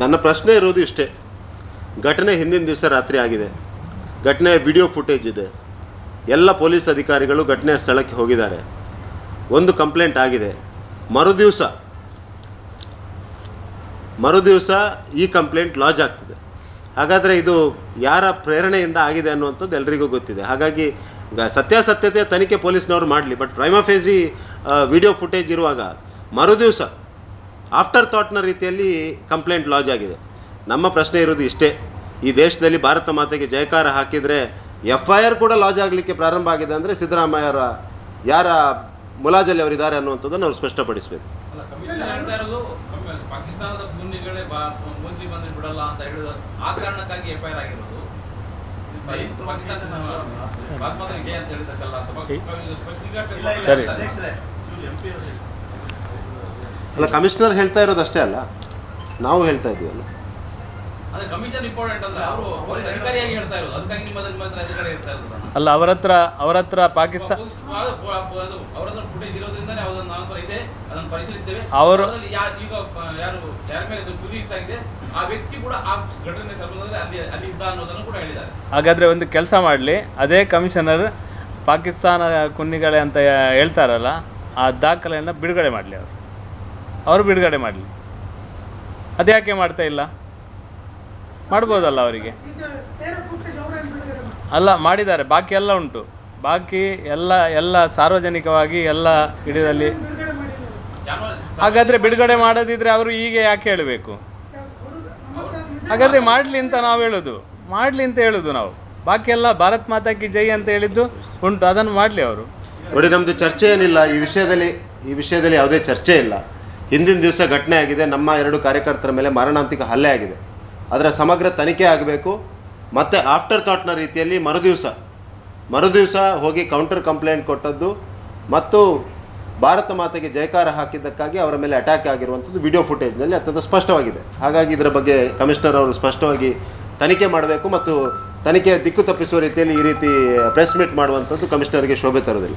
ನನ್ನ ಪ್ರಶ್ನೆ ಇರೋದು ಇಷ್ಟೇ. ಘಟನೆ ಹಿಂದಿನ ದಿವಸ ರಾತ್ರಿ ಆಗಿದೆ. ಘಟನೆ ವಿಡಿಯೋ ಫುಟೇಜ್ ಇದೆ. ಎಲ್ಲ ಪೊಲೀಸ್ ಅಧಿಕಾರಿಗಳು ಘಟನೆಯ ಸ್ಥಳಕ್ಕೆ ಹೋಗಿದ್ದಾರೆ. ಒಂದು ಕಂಪ್ಲೇಂಟ್ ಆಗಿದೆ. ಮರುದಿವಸ ಮರುದಿವಸ ಈ ಕಂಪ್ಲೇಂಟ್ ಲಾಜ್ ಆಗ್ತಿದೆ. ಹಾಗಾದರೆ ಇದು ಯಾರ ಪ್ರೇರಣೆಯಿಂದ ಆಗಿದೆ ಅನ್ನುವಂಥದ್ದು ಎಲ್ರಿಗೂ ಗೊತ್ತಿದೆ. ಹಾಗಾಗಿ ಸತ್ಯಾಸತ್ಯತೆ ತನಿಖೆ ಪೊಲೀಸ್ನವರು ಮಾಡಲಿ. ಬಟ್ ಪ್ರೈಮಫೇಸಿ ವಿಡಿಯೋ ಫುಟೇಜ್ ಇರುವಾಗ ಮರುದಿವಸ ಆಫ್ಟರ್ ಥಾಟ್ನ ರೀತಿಯಲ್ಲಿ ಕಂಪ್ಲೇಂಟ್ ಲಾಜ್ ಆಗಿದೆ. ನಮ್ಮ ಪ್ರಶ್ನೆ ಇರೋದು ಇಷ್ಟೇ. ಈ ದೇಶದಲ್ಲಿ ಭಾರತ ಮಾತೆಗೆ ಜಯಕಾರ ಹಾಕಿದರೆ ಎಫ್ ಐ ಆರ್ ಕೂಡ ಲಾಜ್ ಆಗಲಿಕ್ಕೆ ಪ್ರಾರಂಭ ಆಗಿದೆ ಅಂದರೆ ಸಿದ್ದರಾಮಯ್ಯರ ಯಾರ ಮುಲಾಜಲ್ಲಿ ಅವರಿದ್ದಾರೆ ಅನ್ನುವಂಥದ್ದನ್ನು ಅವ್ರು ಸ್ಪಷ್ಟಪಡಿಸಬೇಕು. ಸರಿ. ಅಲ್ಲ ಕಮಿಷನರ್ ಹೇಳ್ತಾ ಇರೋದು ಅಷ್ಟೇ ಅಲ್ಲ. ನಾವು ಹೇಳ್ತಾ ಇದೀವಲ್ಲ ಅದೇ ಕಮಿಷನ್ ಇಂಪಾರ್ಟೆಂಟ್ ಅಂದ್ರೆ ಅವರು ಪೊಲೀಸ್ ಹೇಳ್ತಾ ಇರೋದು. ಅದಕ್ಕಾಗಿ ನಿಮ್ಮ ನಿಮ್ಮ ಹತ್ರ ಎದುರುಗಡೆ ಇರ್ತಾ ಇರೋದು ಅಲ್ಲ ಅವರ ಹತ್ರ ಅವರ ಹತ್ರ ಪಾಕಿಸ್ತಾನ ಅವರ ಹಾಗಾದರೆ ಒಂದು ಕೆಲಸ ಮಾಡಲಿ. ಅದೇ ಕಮಿಷನರ್ ಪಾಕಿಸ್ತಾನ ಕುನ್ನಿಗಳೇ ಅಂತ ಹೇಳ್ತಾರಲ್ಲ ಆ ದಾಖಲೆಯನ್ನು ಬಿಡುಗಡೆ ಮಾಡಲಿ ಅವರು. ಅವರು ಬಿಡುಗಡೆ ಮಾಡಲಿ. ಅದ್ಯಾಕೆ ಮಾಡ್ತಾ ಇಲ್ಲ? ಮಾಡ್ಬೋದಲ್ಲ ಅವರಿಗೆ? ಅಲ್ಲ, ಮಾಡಿದ್ದಾರೆ. ಬಾಕಿ ಎಲ್ಲ ಉಂಟು. ಬಾಕಿ ಎಲ್ಲ ಎಲ್ಲ ಸಾರ್ವಜನಿಕವಾಗಿ ಎಲ್ಲ ಹಿಡಿದಲ್ಲಿ. ಹಾಗಾದರೆ ಬಿಡುಗಡೆ ಮಾಡೋದಿದ್ರೆ ಅವರು ಹೀಗೆ ಯಾಕೆ ಹೇಳಬೇಕು. ಹಾಗಾದರೆ ಮಾಡಲಿ ಅಂತ ನಾವು ಹೇಳೋದು. ಮಾಡಲಿ ಅಂತ ಹೇಳೋದು ನಾವು. ಬಾಕಿ ಎಲ್ಲ ಭಾರತ್ ಮಾತಾ ಕಿ ಜೈ ಅಂತ ಹೇಳಿದ್ದು ಉಂಟು. ಅದನ್ನು ಮಾಡಲಿ ಅವರು. ನೋಡಿ ನಮ್ಮದು ಚರ್ಚೆ ಏನಿಲ್ಲ. ಈ ವಿಷಯದಲ್ಲಿ ಈ ವಿಷಯದಲ್ಲಿ ಯಾವುದೇ ಚರ್ಚೆ ಇಲ್ಲ. ಹಿಂದಿನ ದಿವಸ ಘಟನೆ ಆಗಿದೆ, ನಮ್ಮ ಎರಡು ಕಾರ್ಯಕರ್ತರ ಮೇಲೆ ಮಾರಣಾಂತಿಕ ಹಲ್ಲೆ ಆಗಿದೆ. ಅದರ ಸಮಗ್ರ ತನಿಖೆ ಆಗಬೇಕು. ಮತ್ತು ಆಫ್ಟರ್ ಥಾಟ್ನ ರೀತಿಯಲ್ಲಿ ಮರುದಿವಸ ಮರುದಿವಸ ಹೋಗಿ ಕೌಂಟರ್ ಕಂಪ್ಲೇಂಟ್ ಕೊಟ್ಟದ್ದು ಮತ್ತು ಭಾರತ ಮಾತೆಗೆ ಜಯಕಾರ ಹಾಕಿದ್ದಕ್ಕಾಗಿ ಅವರ ಮೇಲೆ ಅಟ್ಯಾಕ್ ಆಗಿರುವಂಥದ್ದು ವಿಡಿಯೋ ಫುಟೇಜ್ನಲ್ಲಿ ಅತ್ಯಂತ ಸ್ಪಷ್ಟವಾಗಿದೆ. ಹಾಗಾಗಿ ಇದರ ಬಗ್ಗೆ ಕಮಿಷನರ್ ಅವರು ಸ್ಪಷ್ಟವಾಗಿ ತನಿಖೆ ಮಾಡಬೇಕು ಮತ್ತು ತನಿಖೆ ದಿಕ್ಕು ತಪ್ಪಿಸುವ ರೀತಿಯಲ್ಲಿ ಈ ರೀತಿ ಪ್ರೆಸ್ ಮೀಟ್ ಮಾಡುವಂಥದ್ದು ಕಮಿಷನರ್ಗೆ ಶೋಭೆ ತರೋದಿಲ್ಲ